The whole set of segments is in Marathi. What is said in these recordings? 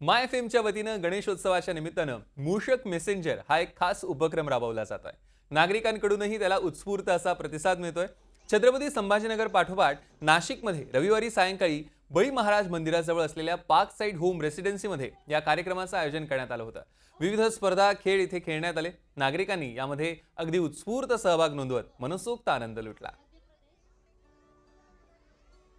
माय एफ एमच्या वतीनं गणेशोत्सवाच्या निमित्तानं मूषक मेसेंजर हा एक खास उपक्रम राबवला जात आहे. नागरिकांकडूनही त्याला उत्स्फूर्त असा प्रतिसाद मिळतोय. छत्रपती संभाजीनगर पाठोपाठ नाशिकमध्ये रविवारी सायंकाळी बळी महाराज मंदिराजवळ असलेल्या पार्क साईड होम रेसिडेन्सीमध्ये या कार्यक्रमाचं आयोजन करण्यात आलं होतं. विविध स्पर्धा खेळ इथे खेळण्यात आले. नागरिकांनी यामध्ये अगदी उत्स्फूर्त सहभाग नोंदवत मनसोक्त आनंद लुटला.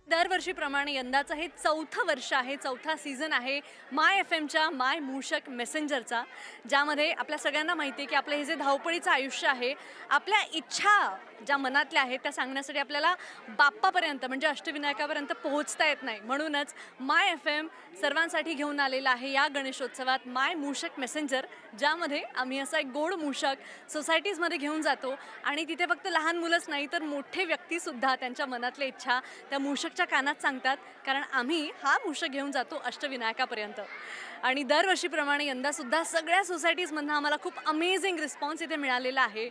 दरवर्षीप्रमाणे यंदाचं हे चौथं वर्ष आहे चौथा सीझन आहे माय एफ एमच्या माय मूषक मेसेंजरचा ज्यामध्ये आपल्या सगळ्यांना माहिती आहे की आपलं हे जे धावपळीचं आयुष्य आहे आपल्या इच्छा ज्या मनातल्या आहेत त्या सांगण्यासाठी आपल्याला बाप्पापर्यंत म्हणजे अष्टविनायकापर्यंत पोहोचता येत नाही. म्हणूनच माय एफ एम सर्वांसाठी घेऊन आलेला आहे या गणेशोत्सवात माय मूषक मेसेंजर ज्यामध्ये आम्ही असा एक गोड मूषक सोसायटीजमध्ये घेऊन जातो. आणि तिथे फक्त लहान मुलंच नाही तर मोठे व्यक्तीसुद्धा त्यांच्या मनातल्या इच्छा त्या मूषक आमच्या कानात सांगतात कारण आम्ही हा मुष घेऊन जातो अष्टविनायकापर्यंत. आणि दरवर्षीप्रमाणे यंदासुद्धा सगळ्या सोसायटीजमधनं आम्हाला खूप अमेझिंग रिस्पॉन्स इथे मिळालेला आहे.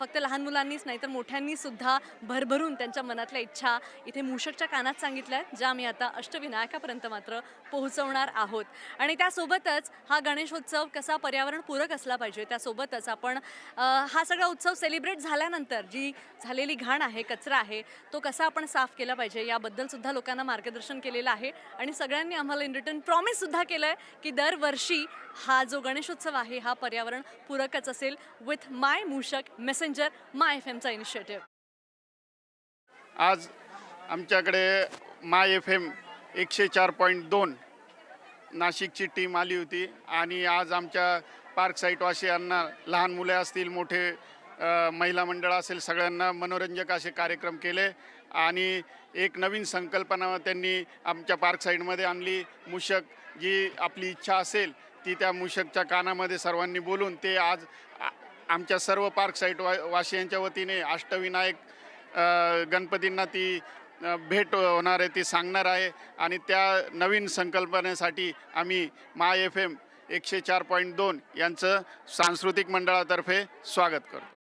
फक्त लहान मुलांनीच नाही तर मोठ्यांनीसुद्धा भरभरून त्यांच्या मनातल्या इच्छा इथे मूषकच्या कानात सांगितल्या आहेत ज्या आम्ही आता अष्टविनायकापर्यंत मात्र पोहोचवणार आहोत. आणि त्यासोबतच हा गणेशोत्सव कसा पर्यावरणपूरक असला पाहिजे त्यासोबतच आपण हा सगळा उत्सव सेलिब्रेट झाल्यानंतर जी झालेली घाण आहे कचरा आहे तो कसा आपण साफ केला पाहिजे याबद्दलसुद्धा लोकांना मार्गदर्शन केलेलं आहे. आणि सगळ्यांनी आम्हाला इन रिटर्न प्रॉमिससुद्धा केलं आहे की दरवर्षी हा जो गणेशोत्सव आहे हा पर्यावरण पूरकच असेल with my Mooshak messenger my F एमचा initiative आज आमच्याकडे माय एफ एम एकशे चार पॉईंट दोन नाशिकची टीम आली होती आणि आज आमच्या पार्क साईटवासियांना लहान मुले असतील मोठे महिला मंडळ असेल सगळ्यांना मनोरंजक असे कार्यक्रम केले. आणि एक नवीन संकल्पना त्यांनी आमच्या पार्क साईडमध्ये आणली. मूषक जी आपली इच्छा असेल ती त्या मूषकच्या कानामध्ये सर्वांनी बोलून ते आज आमच्या सर्व पार्क साईट वा वासियांच्या वतीने अष्टविनायक गणपतींना ती भेट होणार आहे ती सांगणार आहे. आणि त्या नवीन संकल्पनेसाठी आम्ही माय एफ एम एकशे चार पॉईंट दोन यांचं सांस्कृतिक मंडळातर्फे स्वागत करतो.